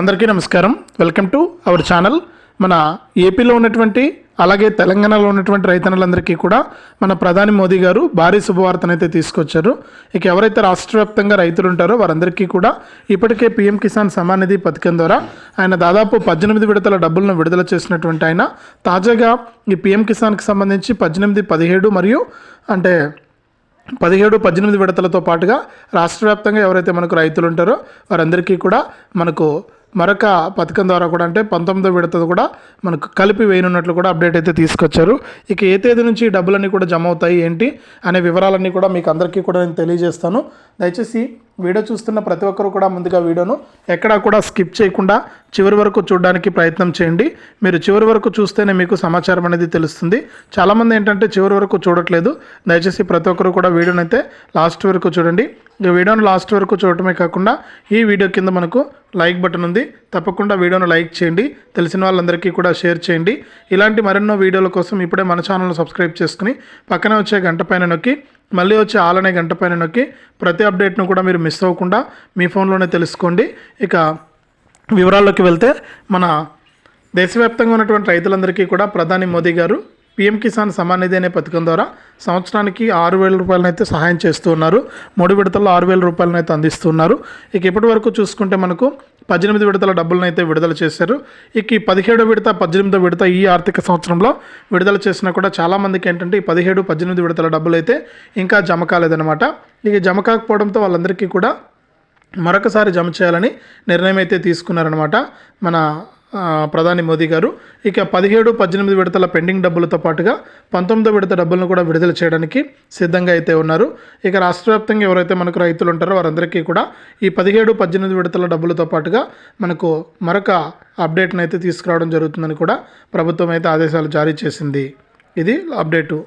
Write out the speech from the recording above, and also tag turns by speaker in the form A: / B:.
A: అందరికీ నమస్కారం. Welcome to our channel. మన ఏపీలో ఉన్నటువంటి అలాగే తెలంగాణలో ఉన్నటువంటి రైతన్నలందరికీ కూడా మన ప్రధాని మోదీ గారు భారీ శుభవార్తనైతే తీసుకొచ్చారు. ఇక ఎవరైతే రాష్ట్ర వ్యాప్తంగా రైతులు ఉంటారో వారందరికీ కూడా ఇప్పటికే పీఎం కిసాన్ సమాన్ నిధి పథకం ద్వారా ఆయన దాదాపు పద్దెనిమిది విడతల డబ్బులను విడుదల చేసినటువంటి ఆయన. తాజాగా ఈ పీఎం కిసాన్కి సంబంధించి పద్దెనిమిది పదిహేడు మరియు అంటే పదిహేడు పద్దెనిమిది విడతలతో పాటుగా రాష్ట్ర వ్యాప్తంగా ఎవరైతే మనకు రైతులు ఉంటారో వారందరికీ కూడా మనకు మరొక పథకం ద్వారా కూడా అంటే పంతొమ్మిదో విడతది కూడా మనకు కలిపి వేయనున్నట్లు కూడా అప్డేట్ అయితే తీసుకొచ్చారు. ఇక ఏ తేదీ నుంచి డబ్బులన్నీ కూడా జమ అవుతాయి ఏంటి అనే వివరాలన్నీ కూడా మీకు అందరికీ కూడా నేను తెలియజేస్తాను. దయచేసి వీడియో చూస్తున్న ప్రతి ఒక్కరు కూడా ముందుగా వీడియోను ఎక్కడా కూడా స్కిప్ చేయకుండా చివరి వరకు చూడడానికి ప్రయత్నం చేయండి. మీరు చివరి వరకు చూస్తేనే మీకు సమాచారం అనేది తెలుస్తుంది. చాలామంది ఏంటంటే చివరి వరకు చూడట్లేదు. దయచేసి ప్రతి ఒక్కరు కూడా వీడియోని అయితే లాస్ట్ వరకు చూడండి. ఈ వీడియోను లాస్ట్ వరకు చూడటమే కాకుండా ఈ వీడియో కింద మనకు లైక్ బటన్ ఉంది. తప్పకుండా వీడియోను లైక్ చేయండి. తెలిసిన వాళ్ళందరికీ కూడా షేర్ చేయండి. ఇలాంటి మరెన్నో వీడియోల కోసం ఇప్పుడే మన ఛానల్ను సబ్స్క్రైబ్ చేసుకుని పక్కనే వచ్చే గంట పైన నొక్కి మళ్ళీ వచ్చే ఆల్ అనే గంట పైన నొక్కి ప్రతి అప్డేట్ను కూడా మీరు మిస్ అవ్వకుండా మీ ఫోన్లోనే తెలుసుకోండి. ఇక వివరాల్లోకి వెళ్తే మన దేశవ్యాప్తంగా ఉన్నటువంటి రైతులందరికీ కూడా ప్రధాని మోదీ గారు పీఎం కిసాన్ సమానిధి నిధి అనే పథకం ద్వారా సంవత్సరానికి ఆరు వేల రూపాయలనైతే సహాయం చేస్తూ ఉన్నారు. మూడు విడతల్లో ఆరు వేల రూపాయలనైతే అందిస్తున్నారు ఇక ఇప్పటి వరకు చూసుకుంటే మనకు పద్దెనిమిది విడతల డబ్బులను అయితే విడుదల చేశారు. ఇక ఈ పదిహేడు విడత పద్దెనిమిదో విడత ఈ ఆర్థిక సంవత్సరంలో విడుదల చేసినా కూడా చాలామందికి ఏంటంటే ఈ పదిహేడు పద్దెనిమిది విడతల డబ్బులు అయితే ఇంకా జమ కాలేదన్నమాట. ఇక జమ కాకపోవడంతో వాళ్ళందరికీ కూడా మరొకసారి జమ చేయాలని నిర్ణయం అయితే తీసుకున్నారనమాట మన ప్రధాని మోదీ గారు. ఇక పదిహేడు పద్దెనిమిది విడతల పెండింగ్ డబ్బులతో పాటుగా పంతొమ్మిదో విడత డబ్బులను కూడా విడుదల చేయడానికి సిద్ధంగా అయితే ఉన్నారు. ఇక రాష్ట్ర వ్యాప్తంగా ఎవరైతే మనకు రైతులు ఉంటారో వారందరికీ కూడా ఈ పదిహేడు పద్దెనిమిది విడతల డబ్బులతో పాటుగా మనకు మరొక అప్డేట్ను అయితే తీసుకురావడం జరుగుతుందని కూడా ప్రభుత్వం అయితే ఆదేశాలు జారీ చేసింది. ఇది అప్డేటు.